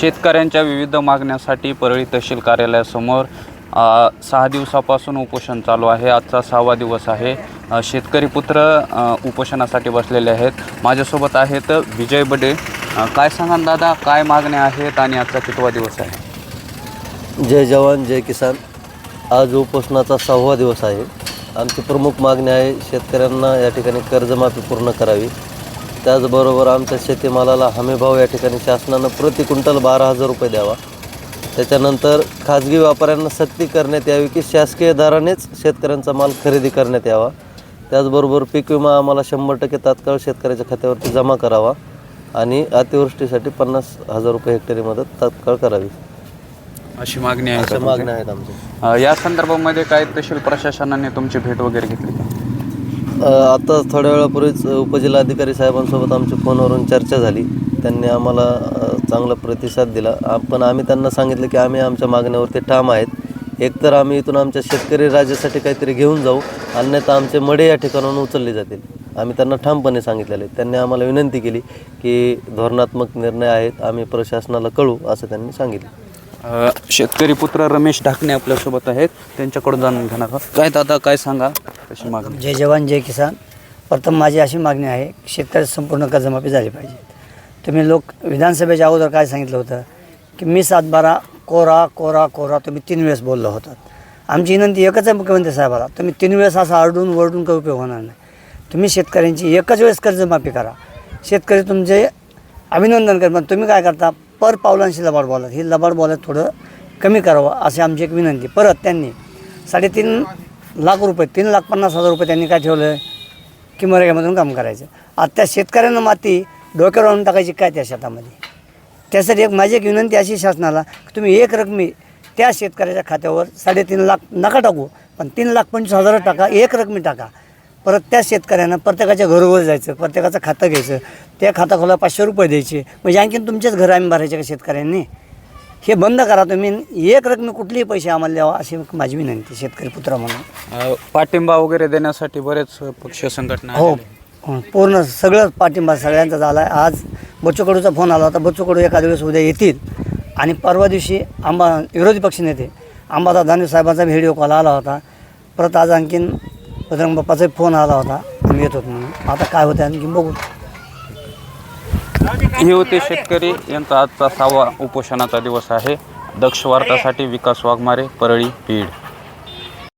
शेतकऱ्यांच्या विविध मागण्यासाठी परळी तहसील कार्यालयासमोर सहा दिवसापासून उपोषण चालू आहे. आजचा सहावा दिवस आहे. शेतकरी पुत्र उपोषणासाठी बसलेले आहेत. माझ्यासोबत आहेत विजय बडे. काय सांगा दादा? काय मागण्या आहेत आणि आजचा कितवा दिवस आहे? जय जवान जय किसान. आज उपोषणाचा सहावा दिवस आहे. आमची प्रमुख मागणी आहे शेतकऱ्यांना या ठिकाणी कर्जमाफी पूर्ण करावी. त्याचबरोबर आमच्या शेतीमालाला हमीभाव या ठिकाणी शासनानं प्रति क्विंटल बारा हजार रुपये द्यावा. त्याच्यानंतर खाजगी व्यापाऱ्यांना सक्ती करण्यात यावी की शासकीय दरानेच शेतकऱ्यांचा माल खरेदी करण्यात यावा. त्याचबरोबर पीक विमा आम्हाला शंभर टक्के तात्काळ शेतकऱ्याच्या खात्यावरती जमा करावा आणि अतिवृष्टीसाठी पन्नास हजार रुपये हेक्टरी मदत तात्काळ करावी. अशी मागणी आहे अशा मागण्या? आहेत आमच्या. या संदर्भामध्ये काय तहसील प्रशासनाने तुमची भेट वगैरे घेतली का? आता थोड्या वेळापूर्वीच उपजिल्हाधिकारी साहेबांसोबत आमची फोनवरून चर्चा झाली. त्यांनी आम्हाला चांगला प्रतिसाद दिला. पण आम्ही त्यांना सांगितलं की आम्ही आमच्या मागण्यावरती ठाम आहेत. एकतर आम्ही इथून आमच्या शेतकरी राज्यासाठी काहीतरी घेऊन जाऊ अन्यथा आमचे मडे या ठिकाणाहून उचलले जातील. आम्ही त्यांना ठामपणे सांगितलेले. त्यांनी आम्हाला विनंती केली की धोरणात्मक निर्णय आहेत आम्ही प्रशासनाला कळू असं त्यांनी सांगितलं. शेतकरी पुत्र रमेश ढाकणे आपल्यासोबत आहेत. त्यांच्याकडून जाणून घेणार काय दादा काय सांगा? कशी मागणी जय जवान जय किसान. प्रथम माझी अशी मागणी आहे की शेतकरी संपूर्ण कर्जमाफी झाली पाहिजे. तुम्ही लोक विधानसभेच्या अगोदर काय सांगितलं होतं? की मी सातबारा कोरा कोरा कोरा तुम्ही तीन वेळेस बोललो होतात. आमची विनंती एकच आहे मुख्यमंत्री साहेबाला तुम्ही तीन वेळेस असं आरडून वरडून काही उपयोग होणार नाही. तुम्ही शेतकऱ्यांची एकच वेळेस कर्जमाफी करा. शेतकरी तुमचे अभिनंदन कर पण तुम्ही काय करता? पर पावलांशी लबाड बोलत ही लबाड बोलत थोडं कमी करावं अशी आमची एक विनंती. परत त्यांनी साडेतीन लाख रुपये तीन लाख पन्नास हजार रुपये त्यांनी काय ठेवलं की मरेगामधून काम करायचं. आता त्या शेतकऱ्यांना माती डोक्यावर आणून टाकायची काय त्या शेतामध्ये? त्यासाठी एक माझी एक विनंती अशी शासनाला की तुम्ही एक रकमी त्या शेतकऱ्याच्या खात्यावर साडेतीन लाख नका टाकू पण तीन लाख पंचवीस हजार टाका एक रकमी टाका. परत त्या शेतकऱ्यांना प्रत्येकाच्या घरोघर जायचं प्रत्येकाचं खातं घ्यायचं त्या खाता खोला पाचशे रुपये द्यायचे. म्हणजे आणखीन तुमचेच घर आम्ही भरायचे का शेतकऱ्यांनी? हे बंद करा तुम्ही. एक रकमी कुठलेही पैसे आम्हाला द्यावा अशी माझी विनंती शेतकरी पुत्रा म्हणून. अ, पाठिंबा वगैरे देण्यासाठी बरेच पक्ष संघटना हो. आलेल्या आहेत. हो, पूर्ण सगळं पाठिंबा सगळ्यांचा झाला आहे. आज बच्चू कडूचा फोन आला होता. बच्चू कडू एका दिवस उद्या येतील. आणि परवा दिवशी आंबा विरोधी पक्षनेते अंबादास दानवे साहेबांचा व्हिडिओ कॉल आला होता. परत आज आणखीन बजरंग बाप्पाचा फोन आला होता. आम्ही येत होतो म्हणून. आता काय होतं आणखीन बघू. हे होते शेतकरी. यांचा आजचा सहावा उपोषणाचा दिवस आहे. दक्ष वार्तासाठी विकास वाघमारे परळी बीड.